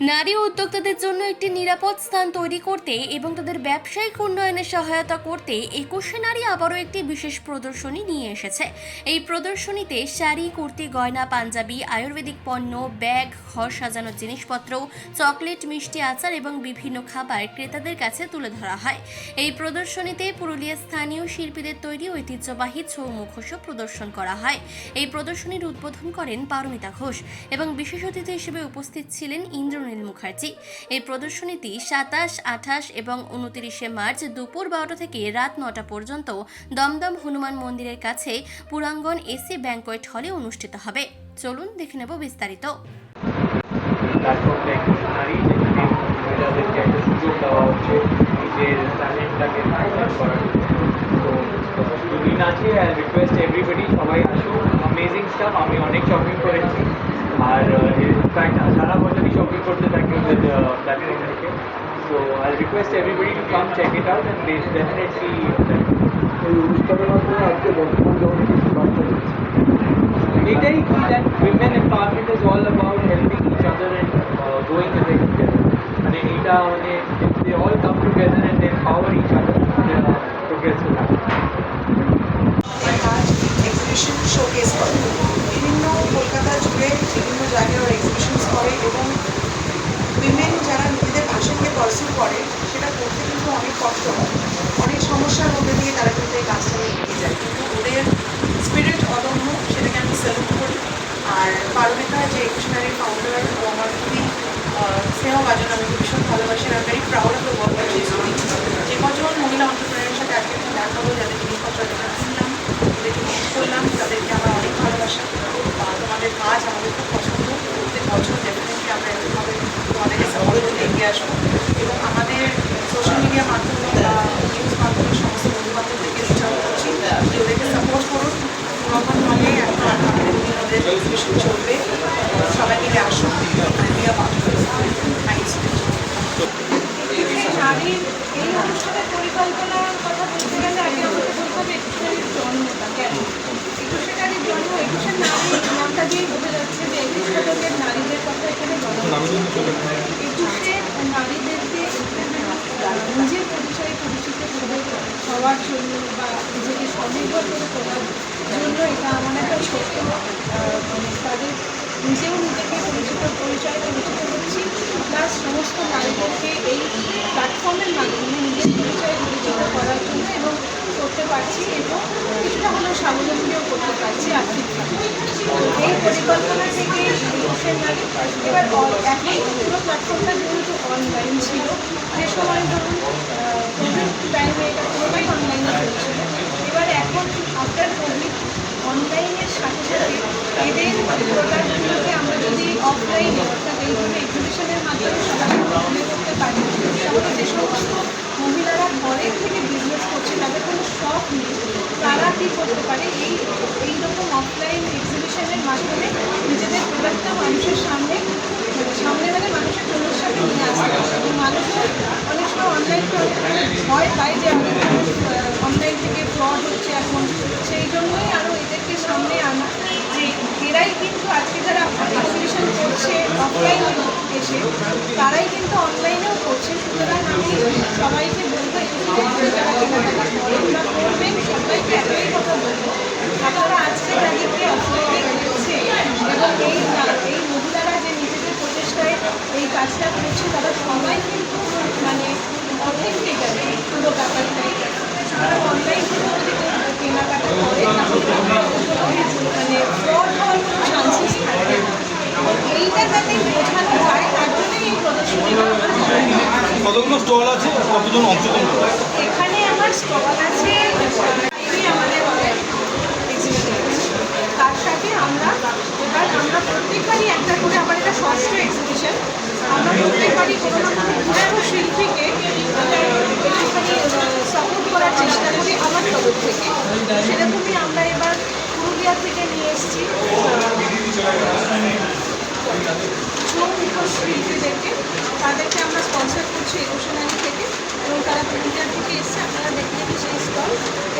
নারী উদ্যোক্তাদের জন্য একটি নিরাপদ স্থান তৈরি করতে এবং তাদের ব্যবসায়িক উন্নয়নে সহায়তা করতে একুশে নারী আবারও একটি বিশেষ প্রদর্শনী নিয়ে এসেছে। এই প্রদর্শনীতে শাড়ি, কুর্তি, গয়না, পাঞ্জাবি, আয়ুর্বেদিক পণ্য, ব্যাগ, ঘর সাজানোর জিনিসপত্র, চকলেট, মিষ্টি আচার এবং বিভিন্ন খাবার ক্রেতাদের কাছে তুলে ধরা হয়। এই প্রদর্শনীতে পুরুলিয়ার স্থানীয় শিল্পীদের তৈরি ঐতিহ্যবাহী ছৌ মুখোশও প্রদর্শন করা হয়। এই প্রদর্শনীর উদ্বোধন করেন পারমিতা ঘোষ এবং বিশেষ অতিথি হিসেবে উপস্থিত ছিলেন ইন্দ্রনীল মুখার্জি। এই প্রদর্শনীটি সাতাশ, আঠাশ এবং উনতিরিশে মার্চ দুপুর বারোটা থেকে রাত নটা পর্যন্ত দমদম হনুমান মন্দিরের কাছে পুরাঙ্গন এসি ব্যাংকোয়েট হলে অনুষ্ঠিত হবে। চলুন দেখে নেব বিস্তারিত। আছে রিকোয়েস্ট এভরিবডি সবাই আসুন অ্যামেজিং স্টাফ আমি অনেক শপিং করেছি। আর ইনফ্যাক্ট সারা বছরই শপিং করতে থাকি ওদের প্ল্যানেট থেকে so I request everybody to come check it out and definitely এই অনুষ্ঠানের মাধ্যমে আজকে বর্তমান জগতে কিছু বার্তা দিচ্ছে এটাই কি that women empowerment is all about helping each other and going a together মানে এটা মানে they all come together and empower each other progress জায়গায় ওরা এক্সিবিশনস করে এবং উইমেন যারা নিজেদের ভাষণকে পার্সু করে, সেটা করতে কিন্তু অনেক কষ্ট হয়। অনেক সমস্যার মধ্যে দিয়ে তারা কিন্তু এই কাজটা এগিয়ে যায়। কিন্তু ওদের স্পিরিট অদম্য, সেটাকে আমি স্যালুট করি। আর পারমিতা যে একুশনারি ফাউন্ডার ও আমার খুবই স্নেহভাজন, আমি ভীষণ ভালোবাসি আমি very proud of the work যে কজন মহিলা অন্টারপ্রেনারের সাথে আজকে দেখা যাদের জিনিসপত্র দেখা শুনলাম ওদেরকে মিট করলাম তাদেরকে আমার অনেক ভালোবাসা আহ, তোমাদের কাজ আমাদের খুব পছন্দ প্রত্যেক বছর ডেফিনেটলি আমরা এরকমভাবে তোমাদেরকে সাপোর্ট করতে এগিয়ে আসব। এবং আমাদের সোশ্যাল মিডিয়া মাধ্যমে বা নিউজ মাধ্যমে সমস্ত বন্ধু বান্ধবদেরকে রিচ আউট করছি। যে ওদেরকে সাপোর্ট করুন। পুরাতন হলে এখন আমাদের দিন ওদের এক্সিবিশন চলবে সবাই মিলে আসুন ইউ এই অনুষ্ঠানের পরিকল্পনার কথা বলতে গেলে আগে আমাকে বলতে হবে একুশের জন্মটা কেন একুশে নারীর জন্ম একুশের নারী নামটা দিয়েই বোঝা যাচ্ছে যে একুশ শতকের নারীদের কথা এখানে বলা হচ্ছে। একুশে নারীদেরকে নিজের পরিচয়ে পরিচিত করে হওয়ার জন্য বা নিজেকে স্বনির্ভর করে তোলার জন্য এটা আমার একটা ছোট্ট মানে তাদের নিজেও নিজেকে পরিচিত পরিচয় পরিচিত করছি প্লাস সমস্ত নারীদেরকে এই প্ল্যাটফর্মের মাধ্যমে নিজের পরিচয় পরিচিত করার জন্য এবং করতে পারছি এবং কিছুটা হলেও স্বাবলম্বীও করতে পারছি আর্থিকভাবে এই পরিকল্পনা থেকে নারী, এবার এখন পুরো প্ল্যাটফর্মটা যেহেতু অনলাইন ছিল, যে সময় ধরুন কোভিড টাইমে এটা পুরোটাই অনলাইনে চলছিল এবার এখন আফটার কোভিড অনলাইনের সাথে সাথে এদের প্রোডাক্টগুলোকে আমরা যদি অফলাইনে অর্থাৎ এইভাবে এক্সিবিশনের মাধ্যমে সবাই তুলে করতে পারি যে সমস্ত মহিলারা ঘরের থেকে বিজনেস করছে তাদের কোনো শখ নেই তারা কী করতে পারে এই এইরকম অফলাইন এক্সিবিশনের মাধ্যমে নিজেদের প্রোডাক্টটা মানুষের সামনে মানে সামনে মানে মানুষের চোখের নিয়ে আসতে পারে এবং মানুষও অনেক সময় অনলাইন ভয় পায় যে অনলাইন থেকে ফ্রড হচ্ছে এখন সেই জন্যই আরও এদেরকে সামনে আনা যে এরাই কিন্তু আজকে যারা এক্সিবিশন করছে অফলাইন এসে তারাই কিন্তু অনলাইনেও করছে, সুতরাং আমি সবাইকে বলব এখানে যারা কেনাকাটা করবেন, সবাইকে একই কথা বলব। আপনারা আজকে তাদেরকে অফলাইনে করছে এবং এই এই মহিলারা যে নিজেদের প্রচেষ্টায় এই কাজটা করছে, তারা সবাই কিন্তু মানে অথেন্টিক আর কি পুরো ব্যাপারটাই। সুতরাং অনলাইন থেকে যদি কেনাকাটা করে মানে ফ্রড হওয়ার কোনো চান্সেস থাকে না। এইটা যাতে বোঝানো যায় তার জন্যই এই প্রদর্শনীটা আমার ভালো কতগুলো স্টল আছে কতজন অংশগ্রহণ করে এখানে আমার স্টল আছে আমাদের তার আমরা, এবার একটা করে আমার আমরা সাপোর্ট করার চেষ্টা করি আমার থেকে। সেরকমই আমরা এবার পুরুলিয়া থেকে নিয়ে এসেছি ছৌ শিল্পীদেরকে। তাদেরকে আমরা স্পন্সর করছি একুশনারি থেকে এবং তারা পুরুলিয়া থেকে এসছে আপনারা দেখলেন সেই স্টল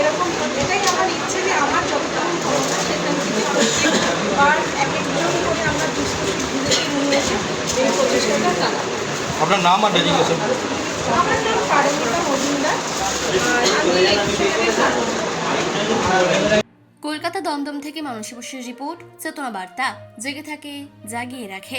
এরকম এটাই আমার ইচ্ছে যে আমার যতটুকু ক্ষমতা সেখান থেকে প্রত্যেকবার এক একজন করে আমরা দুস্থ শিল্পীদেরকে নিয়ে এসে এই প্রচেষ্টাটা তারা আপনার নাম আর ডেজিগনেশন আমার নাম পারমিতা মজুমদার। আমি কলকাতা দমদম থেকে মানসী বসুর রিপোর্ট চেতনা বার্তা জেগে থাকে জাগিয়ে রাখে।